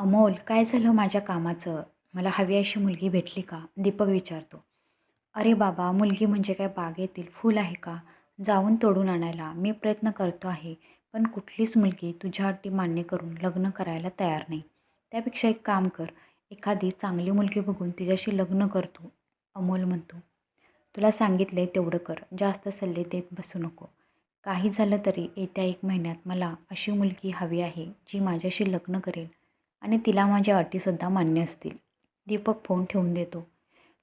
अमोल काय झालं माझ्या कामाचं? मला हवी अशी मुलगी भेटली का? दीपक विचारतो. अरे बाबा मुलगी म्हणजे काय? बागेतील फूल आहे का? जाऊन तोडून आणायला. मी प्रयत्न करतो आहे पण कुठलीच मुलगी तुझ्या अटी मान्य करून लग्न करायला तयार नाही. त्यापेक्षा एक काम कर. एखादी चांगली मुलगी बघून तिच्याशी लग्न करतो अमोल म्हणतो. तुला सांगितलं आहे तेवढं कर. जास्त सल्ले देत बसू नको. काही झालं तरी येत्या एक महिन्यात मला अशी मुलगी हवी आहे जी माझ्याशी लग्न करेल. आणि तिला माझ्या अटीसुद्धा मान्य असतील. दीपक फोन ठेवून देतो.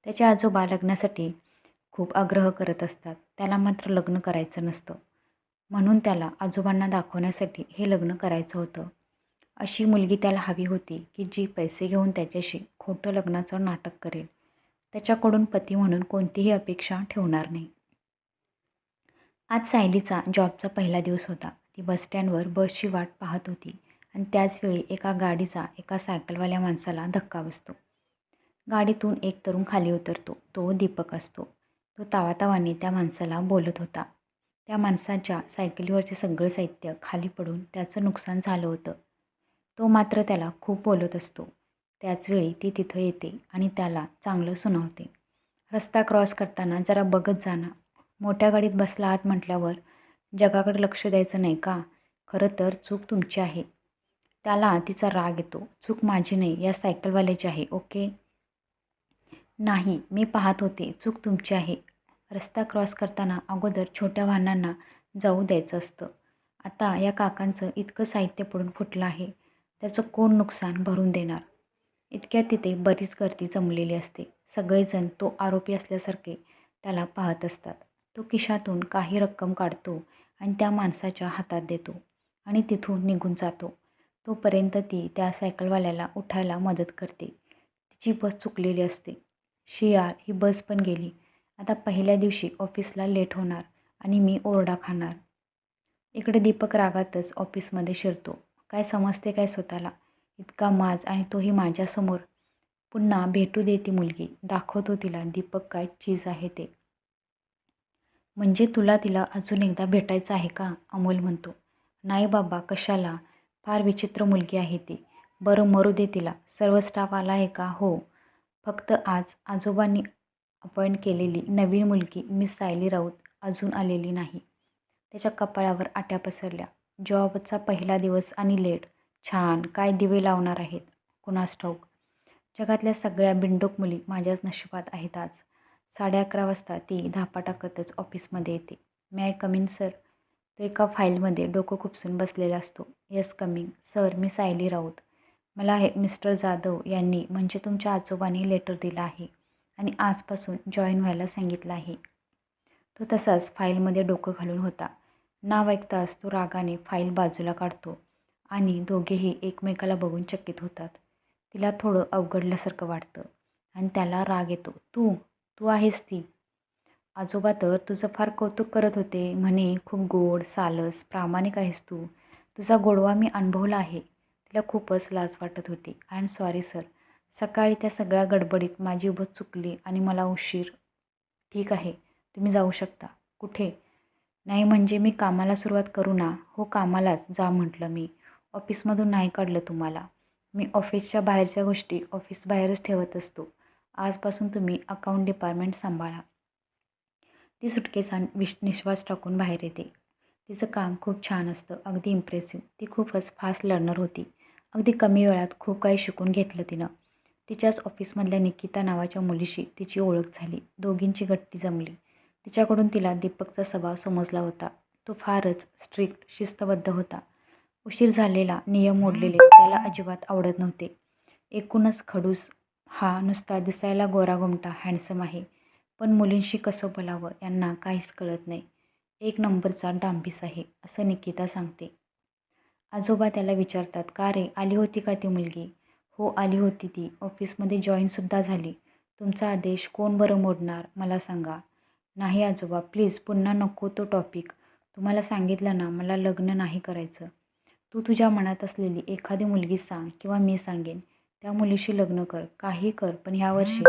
त्याचे आजोबा लग्नासाठी खूप आग्रह करत असतात. त्याला मात्र लग्न करायचं नसतं. म्हणून त्याला आजोबांना दाखवण्यासाठी हे लग्न करायचं होतं. अशी मुलगी त्याला हवी होती की जी पैसे घेऊन त्याच्याशी खोटं लग्नाचं नाटक करेल. त्याच्याकडून पती म्हणून कोणतीही अपेक्षा ठेवणार नाही. आज सायलीचा जॉबचा पहिला दिवस होता. ती बसस्टँडवर बसची वाट पाहत होती. आणि त्याचवेळी एका गाडीचा एका सायकलवाल्या माणसाला धक्का बसतो. गाडीतून एक तरुण खाली उतरतो. तो दीपक असतो. तो तावातावाने त्या माणसाला बोलत होता. त्या माणसाच्या सायकलीवरचे सगळं साहित्य खाली पडून त्याचं नुकसान झालं होतं. तो मात्र त्याला खूप बोलत असतो. त्याचवेळी ती तिथं येते आणि त्याला चांगलं सुनावते. रस्ता क्रॉस करताना जरा बघत जाणं मोठ्या गाडीत बसला आहात म्हटल्यावर जगाकडे लक्ष द्यायचं नाही का? खरं तर चूक तुमची आहे. त्याला तिचा राग येतो. चूक माझी नाही या सायकलवाल्याची आहे ओके? नाही मी पाहत होते. चूक तुमची आहे. रस्ता क्रॉस करताना अगोदर छोट्या वाहनांना जाऊ द्यायचं असतं. आता या काकांचं इतकं साहित्य पडून फुटलं आहे. त्याचं कोण नुकसान भरून देणार? इतक्यात तिथे बरीच गर्दी जमलेली असते. सगळेजण तो आरोपी असल्यासारखे त्याला पाहत असतात. तो खिशातून काही रक्कम काढतो आणि त्या माणसाच्या हातात देतो आणि तिथून निघून जातो. तोपर्यंत ती त्या सायकलवाल्याला उठायला मदत करते. तिची बस चुकलेली असते. शियार ही बस पण गेली. आता पहिल्या दिवशी ऑफिसला लेट होणार आणि मी ओरडा खाणार. इकडे दीपक रागातच ऑफिसमध्ये शिरतो. काय समजते काय स्वतःला? इतका माज आणि तोही माझ्यासमोर. पुन्हा भेटू दे ती मुलगी. दाखवतो तिला दीपक काय चीज आहे ते. म्हणजे तुला तिला अजून एकदा भेटायचं आहे का? अमोल म्हणतो. नाही बाबा कशाला? फार विचित्र मुलगी आहे ती. बरं मरू दे तिला. सर्व स्टाफ आला आहे का? हो. फक्त आज आजोबांनी अपॉइंट केलेली नवीन मुलगी मिस सायली राऊत अजून आलेली नाही. त्याच्या कपाळावर आट्या पसरल्या. जॉबचा पहिला दिवस आणि लेट. छान. काय दिवे लावणार आहेत? कुणास ठाऊक जगातल्या सगळ्या बिंडोक मुली माझ्याच नशिबात आहेत आज. साडे अकरा वाजता ती धापा टाकतच ऑफिसमध्ये येते. मे आय कमिंग सर तो एका फाईलमध्ये डोकं खुपसून बसलेला असतो. Yes coming. सर मी सायली राऊत. मला हे मिस्टर जाधव यांनी म्हणजे तुमच्या आजोबांनी लेटर दिला आहे आणि आजपासून जॉईन व्हायला सांगितलं आहे. तो तसाच फाईलमध्ये डोकं घालून होता. नाव ऐकताच तो रागाने फाईल बाजूला काढतो आणि दोघेही एकमेकाला बघून चकित होतात. तिला थोडं अवघडल्यासारखं वाटतं आणि त्याला राग येतो. तू तू आहेस ती. आजोबा तर तुझं फार कौतुक करत होते. म्हणे खूप गोड सालस प्रामाणिक आहेस तू. तुझा गोडवा मी अनुभवला आहे. तिला खूपच लाज वाटत होती. आय एम सॉरी सर सकाळी त्या सगळ्या गडबडीत माझी उभं चुकली आणि मला उशीर. ठीक आहे. तुम्ही जाऊ शकता. कुठे? नाही म्हणजे मी कामाला सुरुवात करू ना? हो कामालाच. जा म्हटलं मी. ऑफिसमधून नाही काढलं तुम्हाला. मी ऑफिसच्या बाहेरच्या गोष्टी ऑफिस बाहेरच ठेवत असतो. आजपासून तुम्ही अकाउंट डिपार्टमेंट सांभाळा. ती सुटकेचा विश निश्वास टाकून बाहेर येते. तिचं काम खूप छान असतं. अगदी इम्प्रेसिव्ह ती खूपच फास्ट लर्नर होती. अगदी कमी वेळात खूप काही शिकून घेतलं तिनं. तिच्याच ऑफिसमधल्या निकिता नावाच्या मुलीशी तिची ओळख झाली. दोघींची गट्टी जमली. तिच्याकडून तिला दीपकचा स्वभाव समजला होता. तो फारच स्ट्रिक्ट शिस्तबद्ध होता. उशीर झालेला नियम मोडलेले त्याला अजिबात आवडत नव्हते. एकूणच खडूस हा नुसता दिसायला गोरागोमटा हँडसम आहे. पण मुलींशी कसं बोलावं यांना काहीच कळत नाही. एक नंबरचा डांबीस आहे असं निकिता सांगते. आजोबा त्याला विचारतात का रे आली होती का ती मुलगी? हो आली होती ती. ऑफिसमध्ये जॉईनसुद्धा झाली. तुमचा आदेश कोण बरं मोडणार मला सांगा. नाही आजोबा प्लीज पुन्हा नको तो टॉपिक. तुम्हाला सांगितलं ना मला लग्न नाही करायचं. तू तुझ्या मनात असलेली एखादी मुलगी सांग किंवा मी सांगेन. त्या मुलीशी लग्न कर काही कर पण ह्या वर्षी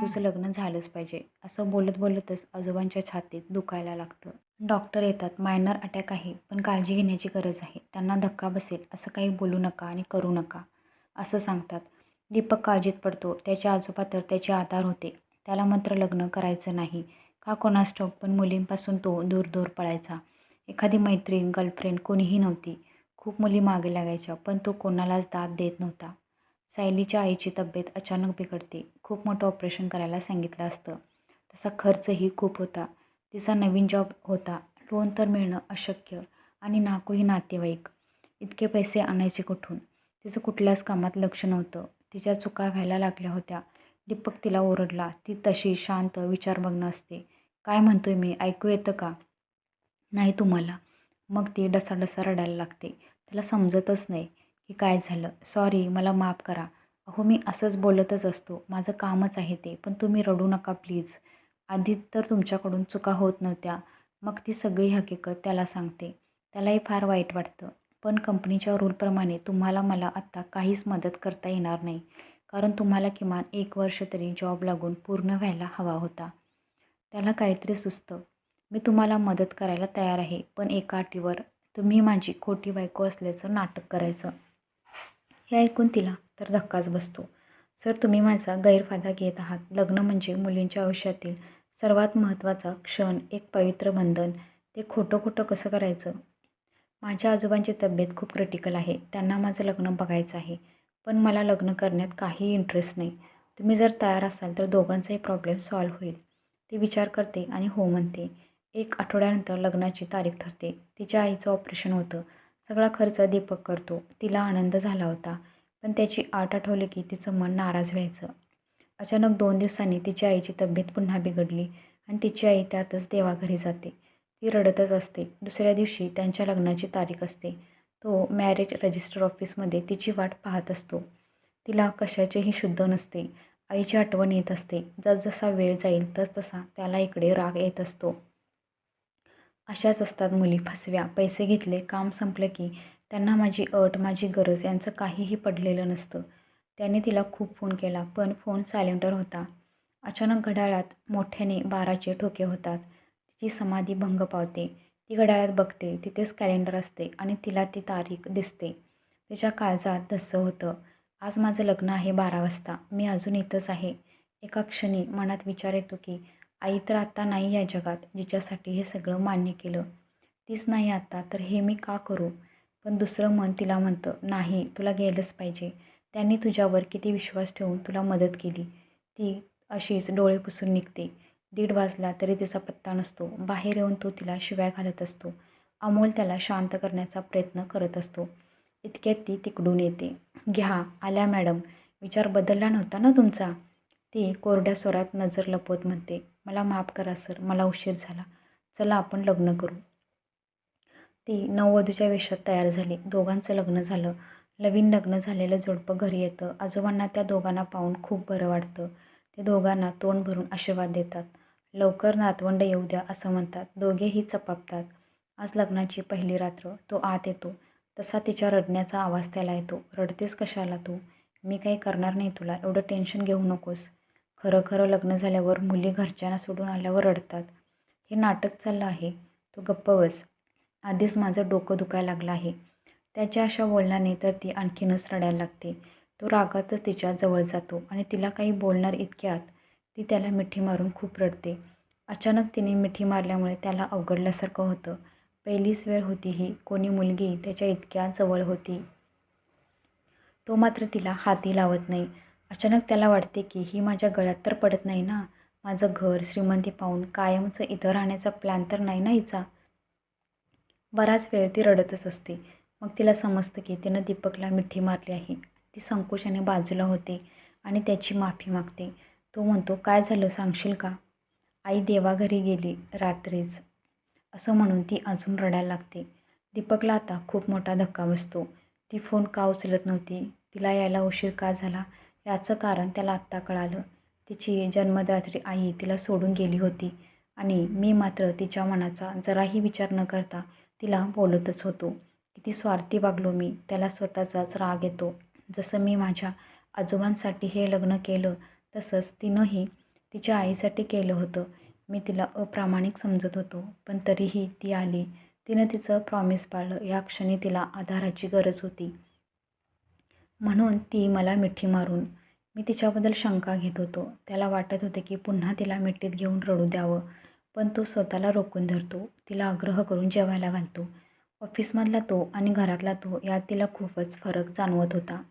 तुझं लग्न झालंच पाहिजे. असं बोलत बोलतच आजोबांच्या छातीत दुखायला लागतं. डॉक्टर येतात मायनर अटॅक आहे पण काळजी घेण्याची गरज आहे. त्यांना धक्का बसेल असं काही बोलू नका आणि करू नका असं सांगतात. दीपक काळजीत पडतो. त्याचे आजोबा तर त्याचे आधार होते. त्याला मात्र लग्न करायचं नाही. का कोणास ठाऊक पण मुलींपासून तो दूर दूर पळायचा. एखादी मैत्रीण गर्लफ्रेंड कोणीही नव्हती. खूप मुली मागे लागायच्या पण तो कोणालाच दाद देत नव्हता. सायलीच्या आईची तब्येत अचानक बिघडते. खूप मोठं ऑपरेशन करायला सांगितलं असतं. तसा खर्चही खूप होता. तिचा नवीन जॉब होता. लोन तर मिळणं अशक्य आणि नाकोही नातेवाईक. इतके पैसे आणायचे कुठून? तिचं कुठल्याच कामात लक्ष नव्हतं. तिच्या चुका व्हायला लागल्या होत्या. दीपक तिला ओरडला. ती तशी शांत विचारमग्न असते. काय म्हणतोय मी? ऐकू येतं का? नाही तुम्हाला. मग ती डसाडसा रडायला लागते. त्याला समजतच नाही. की काय झालं? सॉरी मला माफ करा. अहो मी असंच बोलतच असतो. माझं कामच आहे ते. पण तुम्ही रडू नका प्लीज आधी तर तुमच्याकडून चुका होत नव्हत्या. मग ती सगळी हकीकत त्याला सांगते. त्यालाही फार वाईट वाटतं. पण कंपनीच्या रूलप्रमाणे तुम्हाला मला आत्ता काहीच मदत करता येणार नाही. कारण तुम्हाला किमान एक वर्ष तरी जॉब लागून पूर्ण व्हायला हवा होता. त्याला काहीतरी सुचतं. मी तुम्हाला मदत करायला तयार आहे. पण एका अटीवर तुम्ही माझी खोटी बायको असल्याचं नाटक करायचं. हे ऐकून तिला तर धक्काच बसतो. सर तुम्ही माझा गैरफायदा घेत आहात. लग्न म्हणजे मुलींच्या आयुष्यातील सर्वात महत्त्वाचा क्षण एक पवित्र बंधन. ते खोटं खोटं कसं करायचं? माझ्या आजोबांची तब्येत खूप क्रिटिकल आहे. त्यांना माझं लग्न बघायचं आहे. पण मला लग्न करण्यात काही इंटरेस्ट नाही. तुम्ही जर तयार असाल तर दोघांचाही प्रॉब्लेम सॉल्व्ह होईल. ती विचार करते आणि हो म्हणते. एक आठवड्यानंतर लग्नाची तारीख ठरते. तिच्या आईचं ऑपरेशन होतं. सगळा खर्च दीपक करतो. तिला आनंद झाला होता पण त्याची आठ आठवली की तिचं मन नाराज व्हायचं. अचानक दोन दिवसांनी तिच्या आईची तब्येत पुन्हा बिघडली आणि तिची आई त्यातच देवाघरी जाते. ती रडतच असते. दुसऱ्या दिवशी त्यांच्या लग्नाची तारीख असते. तो मॅरेज रजिस्टर ऑफिसमध्ये तिची वाट पाहत असतो. तिला कशाचेही शुद्ध नसते. आईची आठवण येत असते. जसजसा वेळ जाईल तसतसा त्याला इकडे राग येत असतो. अशाच असतात मुली फसव्या. पैसे घेतले काम संपलं की त्यांना माझी अट माझी गरज यांचं काहीही पडलेलं नसतं. त्याने तिला खूप फोन केला पण फोन सायलेंटर होता. अचानक घड्याळात मोठ्याने बाराचे ठोके होतात. तिची समाधी भंग पावते. ती घड्याळात बघते तिथेच कॅलेंडर असते आणि तिला ती तारीख दिसते. तिच्या काळजात धस्सं होतं. आज माझं लग्न आहे बारा वाजता. मी अजून इथंच आहे. एका क्षणी मनात विचार येतो की आई तर आत्ता नाही या जगात जिच्यासाठी हे सगळं मान्य केलं. तीच नाही आत्ता तर हे मी का करू? पण दुसरं मन तिला म्हणतं नाही तुला गेलंच पाहिजे. त्यांनी तुझ्यावर किती विश्वास ठेवून तुला मदत केली. ती अशीच डोळे पुसून निघते. दीड वाजला तरी तिचा पत्ता नसतो. बाहेर येऊन तो तिला शिव्या घालत असतो. अमोल त्याला शांत करण्याचा प्रयत्न करत असतो. इतक्यात ती तिकडून येते. घ्या आल्या मॅडम. विचार बदलला नव्हता ना तुमचा? ती कोरड्या स्वरात नजर लपवत म्हणते. मला माफ करा सर. मला उशीर झाला. चला आपण लग्न करू. ती नववधूच्या वेशात तयार झाली. दोघांचं लग्न झालं. नवीन लग्न झालेलं जोडपं घरी येतं. आजोबांना त्या दोघांना पाहून खूप बरं वाटतं. ते दोघांना तोंड भरून आशीर्वाद देतात. लवकर नातवंड येऊ द्या असं म्हणतात. दोघेही चपापतात. आज लग्नाची पहिली रात्र. तो आत येतो. तसा तिच्या रडण्याचा आवाज त्याला येतो. रडतेस कशाला तू? मी काही करणार नाही तुला. एवढं टेन्शन घेऊ नकोस. खरं खरं लग्न झाल्यावर मुली घरच्यांना सोडून आल्यावर रडतात. हे नाटक चाललं आहे. तो गप्प बस. आधीच माझं डोकं दुखायला लागलं आहे. त्याच्या अशा बोलण्याने तर ती आणखीनच रडायला लागते. तो रागातच तिच्या जवळ जातो आणि तिला काही बोलणार इतक्यात ती त्याला मिठी मारून खूप रडते. अचानक तिने मिठी मारल्यामुळे त्याला अवघडल्यासारखं होतं. पहिलीच वेळ होती ही. कोणी मुलगी त्याच्या इतक्या जवळ होती. तो मात्र तिला हाती लावत नाही. अचानक त्याला वाटते की ही माझ्या गळ्यात तर पडत नाही ना. माझं घर श्रीमंती पाहून कायमचं इथं राहण्याचा प्लॅन तर नाही ना हिचा. बराच वेळ ती रडतच असते. मग तिला समजतं की तिनं दीपकला मिठी मारली आहे. ती संकोचाने बाजूला होते आणि त्याची माफी मागते. तो म्हणतो काय झालं? सांगशील का? आई देवाघरी गेली रात्रीच. असं म्हणून ती अजून रडायला लागते. दीपकला आता खूप मोठा धक्का बसतो. ती फोन का उचलत नव्हती? तिला यायला उशीर का झाला? याचं कारण त्याला आत्ता कळालं. तिची जन्मदात्री आई तिला सोडून गेली होती आणि मी मात्र तिच्या मनाचा जराही विचार न करता तिला बोलतच होतो. किती स्वार्थी वागलो मी. त्याला स्वतःचाच राग येतो. जसं मी माझ्या आजोबांसाठी हे लग्न केलं तसंच तिनंही तिच्या आईसाठी केलं होतं. मी तिला अप्रामाणिक समजत होतो पण तरीही ती आली. तिनं तिचं प्रॉमिस पाळलं. या क्षणी तिला आधाराची गरज होती. म्हणून ती मला मिठी मारून मी तिच्याबद्दल शंका घेत होतो. त्याला वाटत होते की पुन्हा तिला मिठीत घेऊन रडू द्यावं पण तो स्वतःला रोखून धरतो. तिला आग्रह करून जेवायला घालतो. ऑफिसमधला तो आणि घरातला तो यात तिला खूपच फरक जाणवत होता.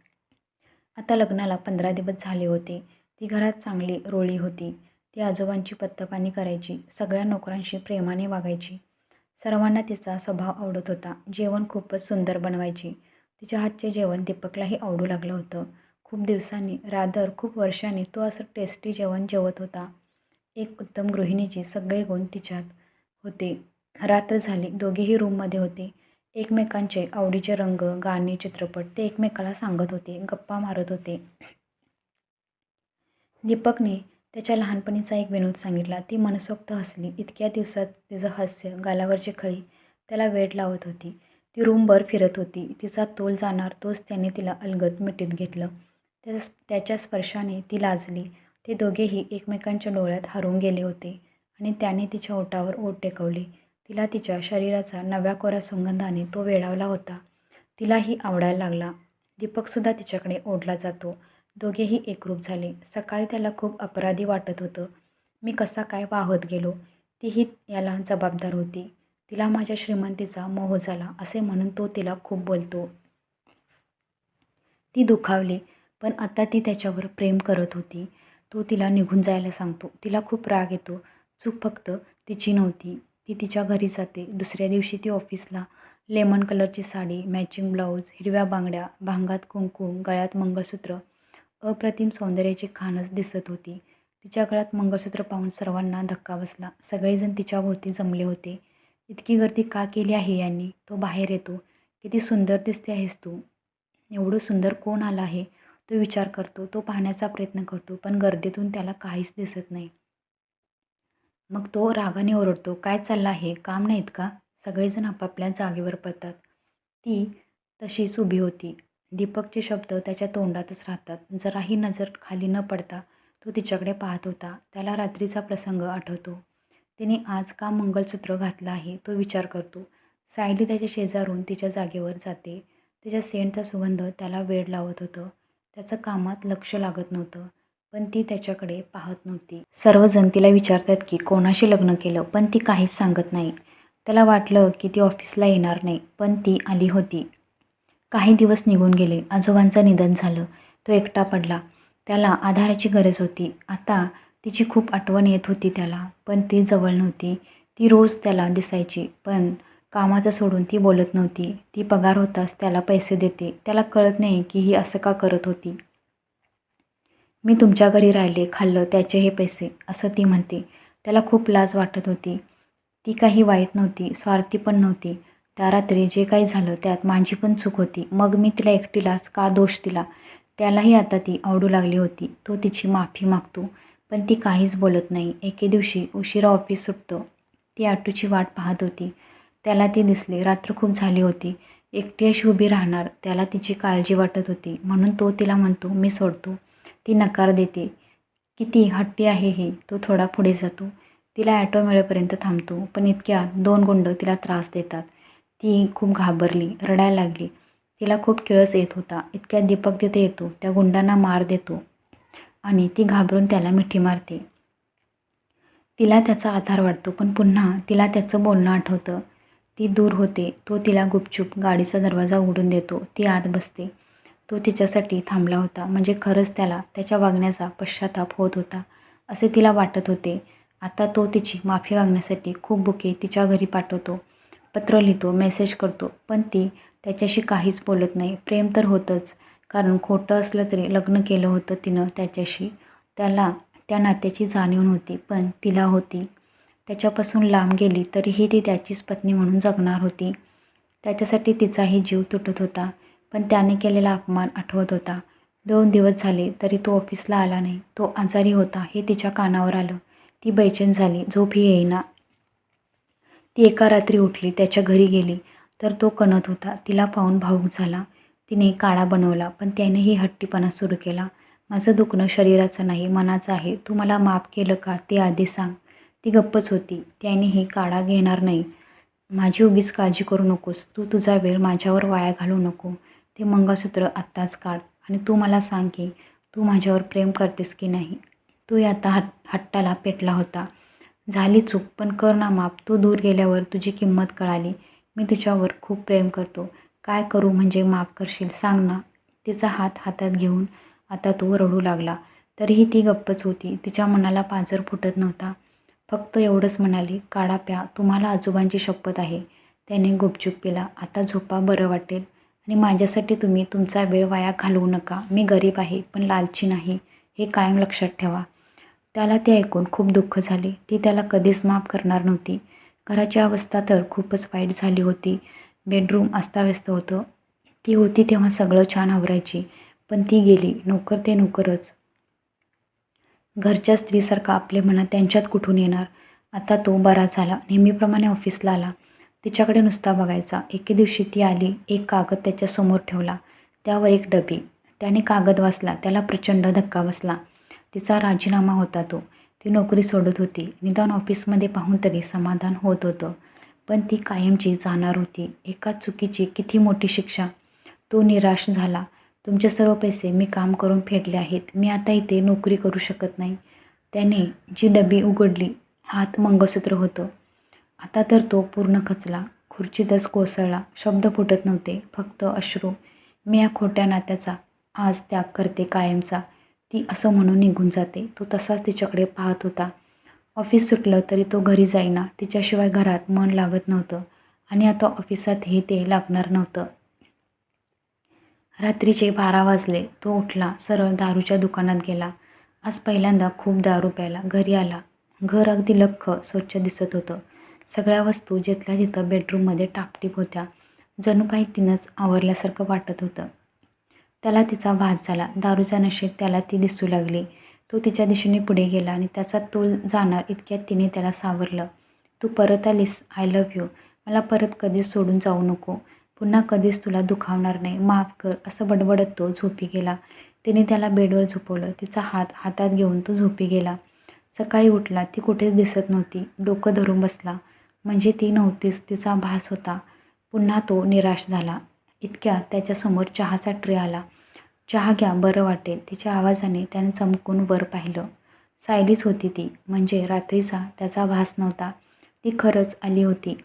आता लग्नाला पंधरा दिवस झाले होते. ती घरात चांगली रोळी होती. ती आजोबांची पत्तपाणी करायची सगळ्या नोकरांशी प्रेमाने वागायची. सर्वांना तिचा स्वभाव आवडत होता. जेवण खूपच सुंदर बनवायची. तिच्या हातचे जेवण दीपकलाही आवडू लागलं होतं. खूप दिवसांनी रादर खूप वर्षांनी तो असं टेस्टी जेवण जेवत होता. एक उत्तम गृहिणीचे सगळे गुण तिच्यात होते. रात्र झाली दोघेही रूममध्ये होते. एकमेकांचे आवडीचे रंग गाणी चित्रपट ते एकमेकाला सांगत होते गप्पा मारत होते. दीपकने त्याच्या लहानपणीचा एक विनोद सांगितला. ती मनसोक्त हसली. इतक्या दिवसात तिचं हास्य गालावरची खळी त्याला वेड लावत होती. ती रूमभर फिरत होती. तिचा तोल जाणार तोच त्याने तिला अलगद मिठीत घेतलं. त्या त्याच्या स्पर्शाने ती लाजली. ते दोघेही एकमेकांच्या डोळ्यात हरवून गेले होते आणि त्याने तिच्या ओटावर ओट टेकवली. तिला तिच्या शरीराचा नव्या कोऱ्या सुगंधाने तो वेढावला होता. तिलाही आवडायला लागला. दीपकसुद्धा तिच्याकडे ओढला जातो. दोघेही एकरूप झाले. सकाळी त्याला खूप अपराधी वाटत होतं. मी कसा काय वाहत गेलो? तीही याला जबाबदार होती. तिला माझ्या श्रीमंतीचा मोह झाला असे म्हणून तो तिला खूप बोलतो. ती दुखावली पण आता ती त्याच्यावर प्रेम करत होती. तो तिला निघून जायला सांगतो. तिला खूप राग येतो. चूक फक्त तिची नव्हती. ती तिच्या घरी जाते. दुसऱ्या दिवशी ती ऑफिसला. लेमन कलरची साडी मॅचिंग ब्लाऊज हिरव्या बांगड्या भांगात कुंकू गळ्यात मंगळसूत्र अप्रतिम सौंदर्याची खानच दिसत होती. तिच्या गळ्यात मंगळसूत्र पाहून सर्वांना धक्का बसला. सगळेजण तिच्या भोवती जमले होते. इतकी गर्दी का केली आहे यांनी? तो बाहेर येतो. किती सुंदर दिसते आहेस तू. एवढं सुंदर कोण आला आहे? तो विचार करतो. तो पाहण्याचा प्रयत्न करतो पण गर्दीतून त्याला काहीच दिसत नाही. मग तो रागाने ओरडतो. काय चाललं आहे? काम नाहीत का? सगळेजण आपापल्या जागेवर पडतात. ती तशीच उभी होती. दीपकचे शब्द त्याच्या तोंडातच राहतात. जराही नजर खाली न पडता तो तिच्याकडे पाहत होता. त्याला रात्रीचा प्रसंग आठवतो. तिने आज का मंगळसूत्र घातलं आहे तो विचार करतो. सायली त्याच्या शेजारून तिच्या जागेवर जाते. तिच्या सेंटचा सुगंध त्याला वेड लावत होतं. त्याचं कामात लक्ष लागत नव्हतं पण ती त्याच्याकडे पाहत नव्हती. सर्वजण तिला विचारतात की कोणाशी लग्न केलं पण ती काहीच सांगत नाही. त्याला वाटलं की ती ऑफिसला येणार नाही पण ती आली होती. काही दिवस निघून गेले आजोबांचं निधन झालं. तो एकटा पडला. त्याला आधाराची गरज होती. आता तिची खूप आठवण येत होती त्याला पण ती जवळ नव्हती. ती रोज त्याला दिसायची पण कामाचं सोडून ती बोलत नव्हती. ती पगार होताच त्याला पैसे देते. त्याला कळत नाही की ही असं का करत होती. मी तुमच्या घरी राहिले खाल्लं त्याचे हे पैसे असं ती म्हणते. त्याला खूप लाज वाटत होती. ती काही वाईट नव्हती स्वार्थी पण नव्हती. त्या रात्री जे काही झालं त्यात माझी पण चूक होती. मग मी तिला एकटीलाच का दोष दिला? त्यालाही आता ती आवडू लागली होती. तो तिची माफी मागतो. पण ती काहीच बोलत नाही. एके दिवशी उशिरा ऑफिस सुटतं. ती आटूची वाट पाहत होती. त्याला ती दिसली. रात्र खूप झाली होती. एकटी अशी उभी राहणार त्याला तिची काळजी वाटत होती. म्हणून तो तिला म्हणतो मी सोडतो. ती नकार देते. किती हट्टी आहे हे. तो थोडा पुढे जातो तिला ॲटो मिळेपर्यंत थांबतो. पण इतक्यात दोन गुंड तिला त्रास देतात. ती खूप घाबरली रडायला लागली. तिला खूप किळस येत होता. इतक्यात दीपक तिथे येतो. त्या गुंडांना मार देतो. आणि ती घाबरून त्याला मिठी मारते. तिला त्याचा आधार वाटतो पण पुन्हा तिला त्याचं बोलणं आठवतं. ती दूर होते. तो तिला गुपचूप गाडीचा दरवाजा उघडून देतो. ती आत बसते. तो तिच्यासाठी थांबला होता. म्हणजे खरंच त्याला त्याच्या वागण्याचा पश्चाताप होत होता असे तिला वाटत होते. आता तो तिची माफी मागण्यासाठी खूप बुके तिच्या घरी पाठवतो. पत्र लिहितो मेसेज करतो पण ती त्याच्याशी काहीच बोलत नाही. प्रेम तर होतंच. कारण खोटं असलं तरी लग्न केलं होतं तिनं त्याच्याशी. त्याला त्या नात्याची जाणीव नव्हती पण तिला होती. त्याच्यापासून लांब गेली तरीही ती त्याचीच पत्नी म्हणून जगणार होती. त्याच्यासाठी तिचाही जीव तुटत होता पण त्याने केलेला अपमान आठवत होता. दोन दिवस झाले तरी तो ऑफिसला आला नाही. तो आजारी होता हे तिच्या कानावर आलं. ती बैचेन झाली झोपही येईना. ती एका रात्री उठली त्याच्या घरी गेली तर तो कणत होता. तिला पाहून भावूक झाला. तिने काळा बनवला पण त्यानेही हट्टीपणा सुरू केला. माझं दुखणं शरीराचं नाही मनाचं आहे. तू मला माफ केलं का ते आधी सांग. ती गप्पच होती. त्यानेही काळा घेणार नाही. माझी उगीच काळजी करू नकोस. तू तुझा वेळ माझ्यावर वाया घालू नको. ते मंगळसूत्र आत्ताच काढ आणि तू मला सांग की तू माझ्यावर प्रेम करतेस की नाही. तू आता हट हट्टाला पेटला होता. झाली चूक पण कर ना माप तू दूर गेल्यावर तुझी किंमत कळाली. मी तुझ्यावर खूप प्रेम करतो. काय करू म्हणजे माफ करशील सांग ना. तिचा हात हातात घेऊन आता तो रडू लागला. तरीही ती गप्पच होती. तिच्या मनाला पाजर फुटत नव्हता. फक्त एवढंच म्हणाली काढा प्या तुम्हाला आजोबांची शपथ आहे. त्याने गुपचूप पिला आता झोपा बरं वाटेल. आणि माझ्यासाठी तुम्ही तुमचा वेळ वाया घालवू नका. मी गरीब आहे पण लालची नाही. हे कायम लक्षात ठेवा. त्याला ते ऐकून खूप दुःख झाले. ती त्याला कधीच माफ करणार नव्हती. घराची अवस्था तर खूपच वाईट झाली होती. बेडरूम अस्ताव्यस्त होतं. ती होती तेव्हा सगळं छान आवरायची. पण ती गेली. नोकर ते नोकरच. घरच्या स्त्रीसारखा आपले मनात त्यांच्यात कुठून येणार? आता तो बरा झाला. नेहमीप्रमाणे ऑफिसला आला. तिच्याकडे नुसता बघायचा. एके दिवशी ती आली. एक कागद त्याच्यासमोर ठेवला. त्यावर एक डबी. त्याने कागद वाचला. त्याला प्रचंड धक्का बसला. तिचा राजीनामा होता तो. ती नोकरी सोडत होती. निदान ऑफिसमध्ये पाहून तरी समाधान होत होतं. पण ती कायमची जाणार होती. एका चुकीची किती मोठी शिक्षा. तो निराश झाला. तुमचे सर्व पैसे मी काम करून फेडले आहेत. मी आता इथे नोकरी करू शकत नाही. त्याने जी डबी उघडली हात मंगळसूत्र होतं. आता तर तो पूर्ण खचला. खुर्चीतच कोसळला. शब्द फुटत नव्हते. फक्त अश्रू. मी या खोट्या नात्याचा आज त्याग करते कायमचा. ती असं म्हणून निघून जाते. तो तसाच तिच्याकडे पाहत होता. ऑफिस सुटलं तरी तो घरी जाईना. तिच्याशिवाय घरात मन लागत नव्हतं आणि आता ऑफिसातही ते लागणार नव्हतं. रात्रीचे बारा वाजले. तो उठला सरळ दारूच्या दुकानात गेला. आज पहिल्यांदा खूप दारू प्यायला. घरी आला. घर अगदी लख्ख स्वच्छ दिसत होतं. सगळ्या वस्तू जिथल्या तिथं बेडरूममध्ये टापटीप होत्या. जणू काही तिनंच आवरल्यासारखं वाटत होतं. त्याला तिचा भात झाला. दारूच्या नशेत त्याला ती दिसू लागली. तो तिच्या दिशेने पुढे गेला आणि त्याचा तोल जाणार इतक्यात तिने त्याला सावरलं. तू परत आलीस आय लव्ह यू मला परत कधीच सोडून जाऊ नको. पुन्हा कधीच तुला दुखावणार नाही. माफ कर असं बडबडत तो झोपी गेला. तिने त्याला बेडवर झोपवलं. तिचा हात हातात घेऊन तो झोपी गेला. सकाळी उठला. ती कुठेच दिसत नव्हती. डोकं धरून बसला. म्हणजे ती नव्हतीच. तिचा भास होता. पुन्हा तो निराश झाला. इतक्या त्याच्यासमोर चहाचा ट्रे आला. चहा घ्या बरं वाटेल. तिच्या आवाजाने त्याने चमकून वर पाहिलं. सायलीच होती ती. म्हणजे रात्रीचा त्याचा भास नव्हता. ती खरंच आली होती.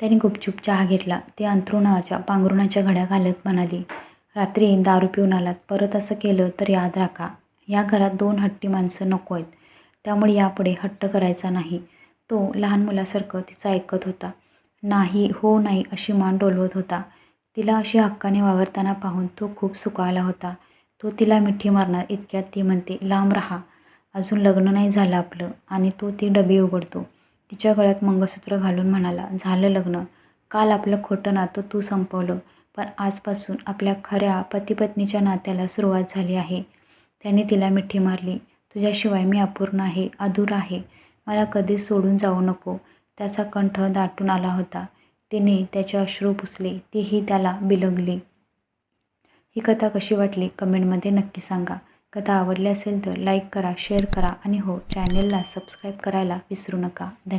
त्याने गुपचूप चहा घेतला. ती अंथरुणाच्या पांघरुणाच्या घड्या घालत म्हणाली रात्री दारू पिऊन आलात. परत असं केलं तर याद राखा. या घरात दोन हट्टी माणसं नको आहेत. त्यामुळे यापुढे हट्ट करायचा नाही. तो लहान मुलासारखं तिचा ऐकत होता. नाही हो नाही अशी मान डोलवत होता. तिला अशी हक्काने वावरताना पाहून तो खूप सुखावला होता. तो तिला मिठी मारणार इतक्यात ती म्हणते लांब राहा. अजून लग्न नाही झालं आपलं. आणि तो ती डबी उघडतो. तिच्या गळ्यात मंगळसूत्र घालून म्हणाला झालं लग्न. काल आपलं खोटं नातं तू संपवलं पण आजपासून आपल्या खऱ्या पतीपत्नीच्या नात्याला सुरुवात झाली आहे. त्याने तिला मिठी मारली. तुझ्याशिवाय मी अपूर्ण आहे अधूर आहे. मला कधीच सोडून जाऊ नको. त्याचा कंठ दाटून आला होता. तिने त्याचे अश्रू पुसले तेही त्याला बिलगले. ही कथा कशी वाटली कमेंटमध्ये नक्की सांगा. कथा आवडली असेल तर लाईक करा शेअर करा आणि हो चॅनेलला सबस्क्राईब करायला विसरू नका. धन्यवाद.